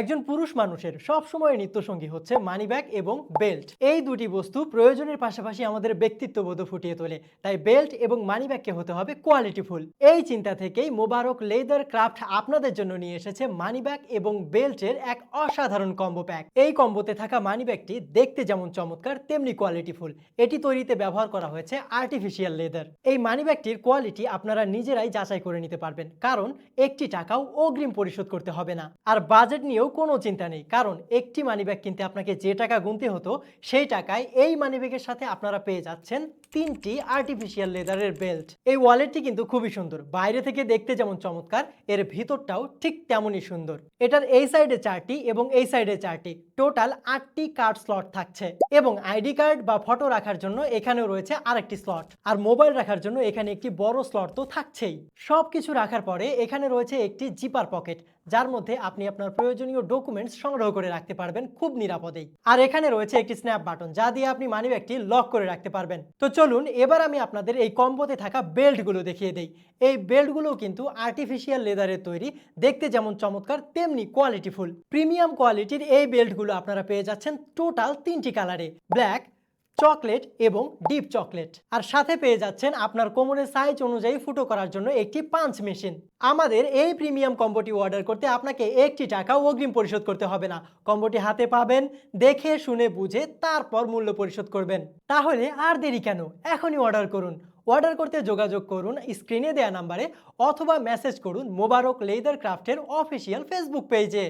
একজন পুরুষ মানুষের সব সময় নিত্যসঙ্গী হচ্ছে মানিব্যাগ এবং বেল্ট। এই দুটি বস্তু প্রয়োজনের পাশাপাশি আমাদের ব্যক্তিত্ববোধ ফুটিয়ে তোলে। তাই বেল্ট এবং মানিব্যাগকে হতে হবে কোয়ালিটিফুল এই চিন্তা থেকেই মোবারক লেদার ক্রাফট আপনাদের জন্য নিয়ে এসেছে মানিব্যাগ এবং বেল্টের এক অসাধারণ কম্বো প্যাক। এই কম্বোতে থাকা মানিব্যাগটি দেখতে যেমন চমৎকার, তেমনি কোয়ালিটিফুল এটি তৈরিতে ব্যবহার করা হয়েছে আর্টিফিশিয়াল লেদার। এই মানিব্যাগটির কোয়ালিটি আপনারা নিজেরাই যাচাই করে নিতে পারবেন। কারণ একটি টাকাও অগ্রিম পরিশোধ করতে হবে না। আর বাজেট নিয়েও কোনো চিন্তা নেই। কারণ একটি মানিব্যাগ কিনতে আপনাকে যে টাকা গুনতে হতো, সেই টাকায় এই মানিব্যাগের সাথে আপনারা পেয়ে যাচ্ছেন তিনটি আর্টিফিশিয়াল লেদারের বেল্ট এই ওয়ালেটটি কিন্তু খুবই সুন্দর। বাইরে থেকে দেখতে যেমন চমৎকার, এর ভিতরটাও ঠিক তেমনই সুন্দর। এটার এই সাইডে চারটি এবং এই সাইডে চারটি। টোটাল আটটি কার্ড স্লট থাকছে এবং আইডি কার্ড বা ফটো রাখার জন্য এখানেও রয়েছে আরেকটি স্লট আর মোবাইল রাখার জন্য এখানে একটি বড় স্লট তো থাকছেই। সব কিছু রাখার পরে এখানে রয়েছে একটি জিপার পকেট যার মধ্যে আপনি আপনার প্রয়োজনীয় ডকুমেন্টস সংগ্রহ করে রাখতে পারবেন খুব নিরাপদেই। আর এখানে রয়েছে একটি স্ন্যাপ বাটন যা দিয়ে আপনি মানি ব্যাগটি লক করে রাখতে পারবেন। তো চলুন, এবার আমি আপনাদের এই কম্বোতে থাকা বেল্টগুলো দেখিয়ে দেই। এই বেল্টগুলো কিন্তু আর্টিফিশিয়াল লেদারের তৈরি, দেখতে যেমন চমৎকার, তেমনি কোয়ালিটিফুল প্রিমিয়াম কোয়ালিটির এই বেল্টগুলো আপনারা পেয়ে যাচ্ছেন টোটাল তিনটি কালারে ব্ল্যাক চকলেট এবং ডিপ চকলেট। আর সাথে পেয়ে যাচ্ছেন আপনার কোমরের সাইজ অনুযায়ী ফুটো করার জন্য একটি পাঞ্চ মেশিন আমাদের এই প্রিমিয়াম কম্বোটি অর্ডার করতে আপনাকে একটি টাকাও অগ্রিম পরিশোধ করতে হবে না। কম্বোটি হাতে পাবেন, দেখে, শুনে, বুঝে, তারপর মূল্য পরিশোধ করবেন। তাহলে আর দেরি কেন? এখনই অর্ডার করুন। অর্ডার করতে যোগাযোগ করুন স্ক্রিনে দেওয়া নাম্বারে অথবা মেসেজ করুন মোবারক লেদার ক্রাফটের অফিসিয়াল ফেসবুক পেজে